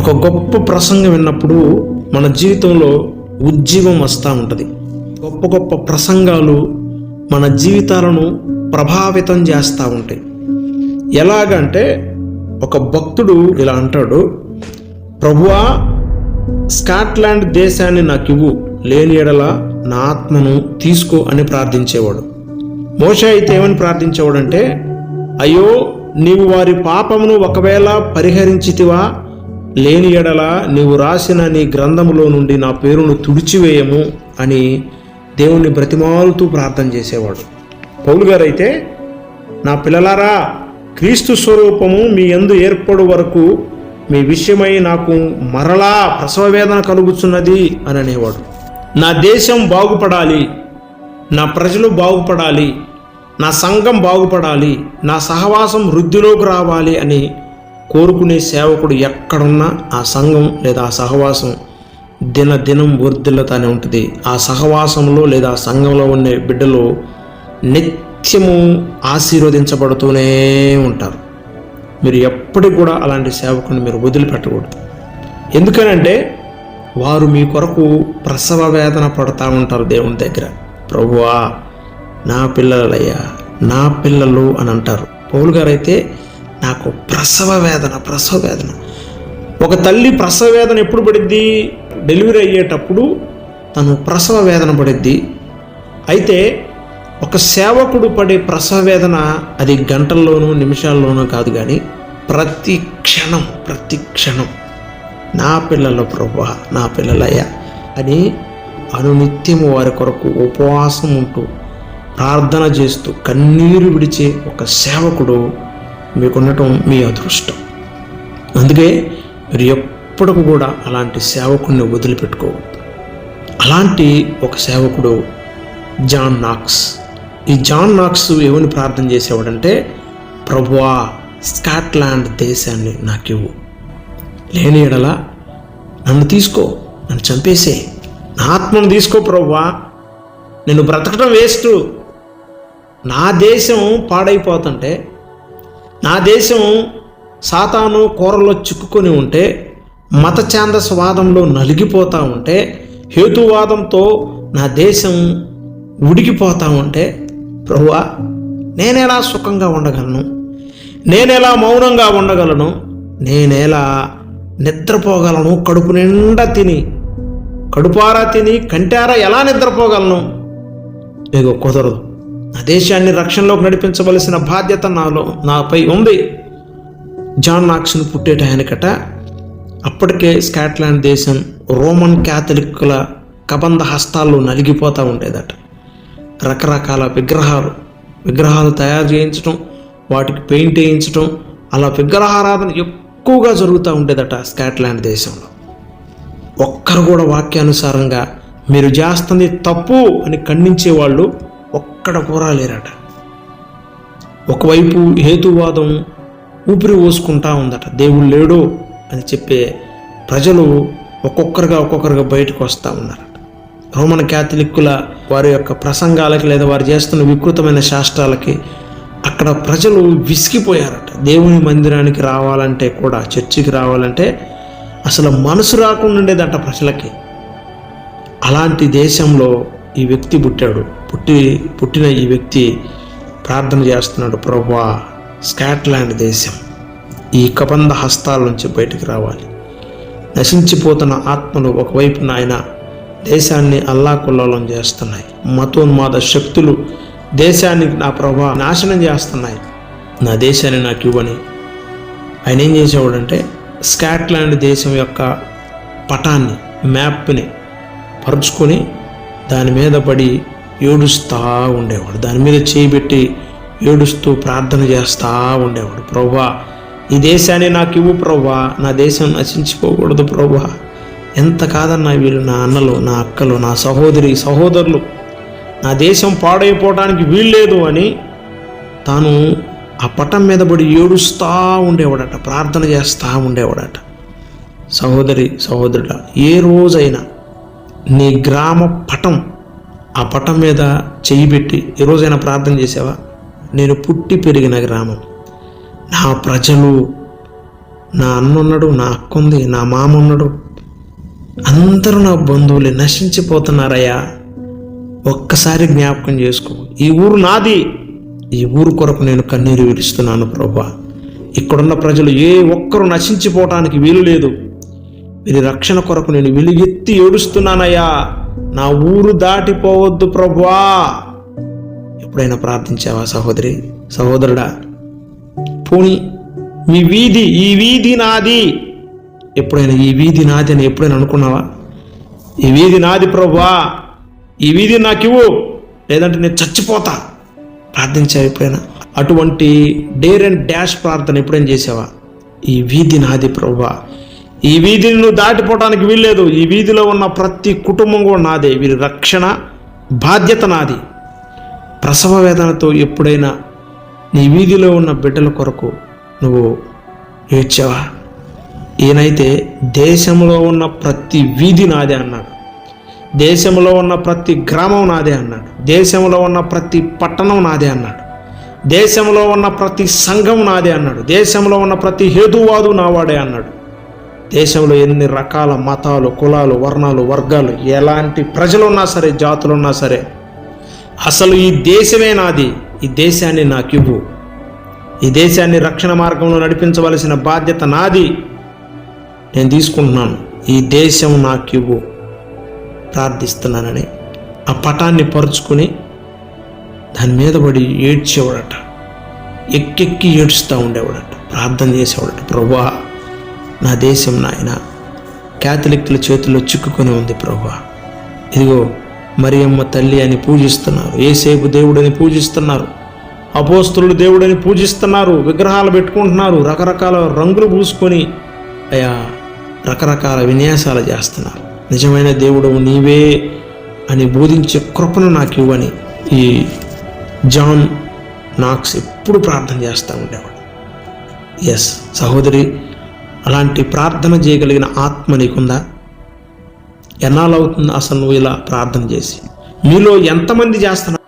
ఒక గొప్ప ప్రసంగం విన్నప్పుడు మన జీవితంలో ఉజ్జీవం వస్తూ ఉంటుంది. గొప్ప గొప్ప ప్రసంగాలు మన జీవితాలను ప్రభావితం చేస్తూ ఉంటాయి. ఎలాగంటే ఒక భక్తుడు ఇలా అంటాడు ప్రభువా స్కాట్లాండ్ దేశాన్ని నాకు ఇవ్వు లేని ఎడల నా ఆత్మను తీసుకో అని ప్రార్థించేవాడు. మోష అయితే ఏమని ప్రార్థించేవాడంటే అయ్యో నీవు వారి పాపమును ఒకవేళ పరిహరించితివా? లేని ఎడల నీవు రాసిన నీ గ్రంథములో నుండి నా పేరును తుడిచివేయము అని దేవుణ్ణి బ్రతిమాలుతూ ప్రార్థన చేసేవాడు. పౌలు గారైతే నా పిల్లలారా క్రీస్తు స్వరూపము మీ ఎందు ఏర్పడు వరకు మీ విషయమై నాకు మరలా ప్రసవ వేదన కలుగుతున్నది అని అనేవాడు. నా దేశం బాగుపడాలి నా ప్రజలు బాగుపడాలి నా సంఘం బాగుపడాలి నా సహవాసం వృద్ధిలోకి రావాలి అని కోరుకునే సేవకుడు ఎక్కడున్నా ఆ సంఘం లేదా ఆ సహవాసం దిన దినం ఉంటుంది. ఆ సహవాసంలో లేదా ఆ సంఘంలో ఉండే బిడ్డలు నిత్యము ఆశీర్వదించబడుతూనే ఉంటారు. మీరు ఎప్పటికి కూడా అలాంటి సేవకుని మీరు వదిలిపెట్టకూడదు. ఎందుకనంటే వారు మీ కొరకు ప్రసవ వేదన పడుతూ ఉంటారు దేవుని దగ్గర. ప్రభువా నా పిల్లలయ్యా నా పిల్లలు అని అంటారు. పౌలు గారు అయితే నాకు ప్రసవ వేదన ప్రసవ వేదన. ఒక తల్లి ప్రసవ వేదన ఎప్పుడు పడిద్ది? డెలివరీ అయ్యేటప్పుడు తను ప్రసవ వేదన పడిద్ది. అయితే ఒక సేవకుడు పడే ప్రసవ వేదన అది గంటల్లోనూ నిమిషాల్లోనూ కాదు కానీ ప్రతి క్షణం ప్రతి క్షణం. నా పిల్లల ప్రభా నా పిల్లలయ్యా అని అనునిత్యము వారి కొరకు ఉపవాసం ఉంటూ ప్రార్థన చేస్తూ కన్నీరు విడిచే ఒక సేవకుడు మీకుండటం మీ అదృష్టం. అందుకే మీరు ఎప్పటికి కూడా అలాంటి సేవకుడిని వదిలిపెట్టుకోవద్దు. అలాంటి ఒక సేవకుడు జాన్ నాక్స్. ఈ జాన్ నాక్స్ ఏమని ప్రార్థన చేసేవాడంటే ప్రభువా స్కాట్లాండ్ దేశాన్ని నాకు ఇవ్వు లేని ఎడల నన్ను తీసుకో నన్ను చంపేసే. నా ఆత్మను తీసుకో ప్రభువా. నేను బ్రతకడం వేస్ట్. నా దేశం పాడైపోతుంటే నా దేశం సాతాను కూరలో చిక్కుకొని ఉంటే మత ఛాందస్వాదంలో నలిగిపోతూ ఉంటే హేతువాదంతో నా దేశం ఉడికిపోతూ ఉంటే ప్రభువా నేనెలా సుఖంగా ఉండగలను? నేనెలా మౌనంగా ఉండగలను? నేనెలా నిద్రపోగలను? కడుపు నిండా తిని కడుపారా తిని కంటారా ఎలా నిద్రపోగలను? ఇదిగో కుదరదు. నా దేశాన్ని రక్షణలోకి నడిపించవలసిన బాధ్యత నాలో నాపై ఉంది. జాన్ నాక్స్ను పుట్టేటయనకట అప్పటికే స్కాట్లాండ్ దేశం రోమన్ క్యాథలిక్కుల కబంధ హస్తాల్లో నలిగిపోతూ ఉండేదట. రకరకాల విగ్రహాలు విగ్రహాలు తయారు చేయించడం వాటికి పెయింట్ వేయించడం అలా విగ్రహారాధన ఎక్కువగా జరుగుతూ ఉండేదట స్కాట్లాండ్ దేశంలో. ఒక్కరు కూడా వాక్యానుసారంగా మీరు చేస్తుంది తప్పు అని ఖండించే వాళ్ళు ఒక్కడ కూడా ఒకవైపు హేతువాదం ఊపిరి పోసుకుంటా ఉందట దేవుడు లేడు అని చెప్పే ప్రజలు ఒక్కొక్కరుగా ఒక్కొక్కరుగా బయటకు వస్తూ ఉన్నారట. రోమన్ క్యాథలిక్కుల వారి యొక్క ప్రసంగాలకి లేదా వారు చేస్తున్న వికృతమైన శాస్త్రాలకి అక్కడ ప్రజలు విసిగిపోయారట. దేవుని మందిరానికి రావాలంటే కూడా చర్చికి రావాలంటే అసలు మనసు రాకుండా ఉండేదట ప్రజలకి. అలాంటి దేశంలో ఈ వ్యక్తి పుట్టాడు. పుట్టి పుట్టిన ఈ వ్యక్తి ప్రార్థన చేస్తున్నాడు ప్రభా స్కాట్లాండ్ దేశం ఈ కబంధ హస్తాల నుంచి బయటికి రావాలి. నశించిపోతున్న ఆత్మలు ఒకవైపు నాయన దేశాన్ని అల్లాకుల్లోలం చేస్తున్నాయి. మతోన్మాద శక్తులు దేశాన్ని నా ప్రభా నాశనం చేస్తున్నాయి. నా దేశాన్ని నాకు ఇవ్వని. ఆయన ఏం చేసేవాడంటే స్కాట్లాండ్ దేశం యొక్క పటాన్ని మ్యాప్ని పరుచుకొని దాని మీద పడి ఏడుస్తూ ఉండేవాడు. దాని మీద చేయిబెట్టి ఏడుస్తూ ప్రార్థన చేస్తూ ఉండేవాడు. ప్రభా ఈ దేశాన్ని నాకు ఇవ్వు ప్రభా నా దేశం నశించిపోకూడదు ప్రభా ఎంత కాదన్నా వీళ్ళు నా అన్నలు నా అక్కలు నా సహోదరి సహోదరులు. నా దేశం పాడైపోవడానికి వీల్లేదు అని తాను ఆ పటం మీద పడి ఏడుస్తూ ఉండేవాడట ప్రార్థన చేస్తూ ఉండేవాడట. సహోదరి సహోదరుడ ఏ రోజైనా నీ గ్రామ పటం ఆ పటం మీద చెయ్యి పెట్టి ఏ రోజైనా ప్రార్థన చేసావా? నేను పుట్టి పెరిగిన గ్రామం. నా ప్రజలు నా అన్న ఉన్నాడు నా అక్క ఉంది నా మామ ఉన్నాడు అందరూ నా బంధువులు నశించిపోతున్నారయ్యా. ఒక్కసారి జ్ఞాపకం చేసుకో ఈ ఊరు నాది. ఈ ఊరు కొరకు నేను కన్నీరు విడుస్తున్నాను ప్రభా. ఇక్కడున్న ప్రజలు ఏ ఒక్కరు నశించిపోవటానికి వీలు లేదు. వీరి రక్షణ కొరకు నేను వెలుగెత్తి ఏడుస్తున్నానయ్యా. నా ఊరు దాటిపోవద్దు ప్రభా ఎప్పుడైనా ప్రార్థించావా సహోదరి సహోదరుడా? పోనీ మీ వీధి ఈ వీధి నాది. ఎప్పుడైనా ఈ వీధి నాది అని ఎప్పుడైనా అనుకున్నావా? ఈ వీధి నాది ప్రభా ఈ వీధి నాకు లేదంటే నేను చచ్చిపోతా. ప్రార్థించావు ఎప్పుడైనా? అటువంటి డేర్ అండ్ డాష్ ప్రార్థన ఎప్పుడైనా చేసావా? ఈ వీధి నాది ప్రభువా. ఈ వీధిని నువ్వు దాటిపోవడానికి వీల్లేదు. ఈ వీధిలో ఉన్న ప్రతి కుటుంబం కూడా నాదే. వీరి రక్షణ బాధ్యత నాది. ప్రసవ వేదనతో ఎప్పుడైనా నీ వీధిలో ఉన్న బిడ్డల కొరకు నువ్వు ఏడ్చావా? ఈయనైతే దేశంలో ఉన్న ప్రతి వీధి నాదే అన్నాడు. దేశంలో ఉన్న ప్రతి గ్రామం నాదే అన్నాడు. దేశంలో ఉన్న ప్రతి పట్టణం నాదే అన్నాడు. దేశంలో ఉన్న ప్రతి సంఘం నాదే అన్నాడు. దేశంలో ఉన్న ప్రతి హేతువాదు నావాడే అన్నాడు. దేశంలో ఎన్ని రకాల మతాలు కులాలు వర్ణాలు వర్గాలు ఎలాంటి ప్రజలున్నా సరే జాతులు ఉన్నా సరే అసలు ఈ దేశమే నాది ఈ దేశాన్ని నాకు ఇవ్వు. ఈ దేశాన్ని రక్షణ మార్గంలో నడిపించవలసిన బాధ్యత నాది. నేను తీసుకుంటున్నాను. ఈ దేశం నాకు ఇవ్వు. ప్రార్థిస్తున్నానని ఆ పటాన్ని పరుచుకుని దాని మీద పడి ఏడ్చేవాడట. ఎక్కెక్కి ఏడుస్తూ ఉండేవాడట. ప్రార్థన చేసేవాడట. ప్రభా నా దేశం నాయన. క్యాథలిక్ల చేతుల్లో చిక్కుకొని ఉంది ప్రభా ఇదిగో మరియమ్మ తల్లి అని పూజిస్తున్నారు ఏసేపు దేవుడని పూజిస్తున్నారు అపోస్తులు దేవుడని పూజిస్తున్నారు విగ్రహాలు పెట్టుకుంటున్నారు రకరకాల రంగులు పూసుకొని అయా రకరకాల విన్యాసాలు చేస్తున్నారు. నిజమైన దేవుడు నీవే అని బోధించే కృపను నాకు ఇవ్వని ఈ జాన్ నాక్స్ ఎప్పుడు ప్రార్థన చేస్తూ ఉండేవాడు. ఎస్ సహోదరి అలాంటి ప్రార్థన చేయగలిగిన ఆత్మ నీకుందా? ఎన్నాళ్ళు అవుతుంది అసలు నువ్వు ఇలా ప్రార్థన చేసి? మీలో ఎంతమంది చేస్తున్నారు?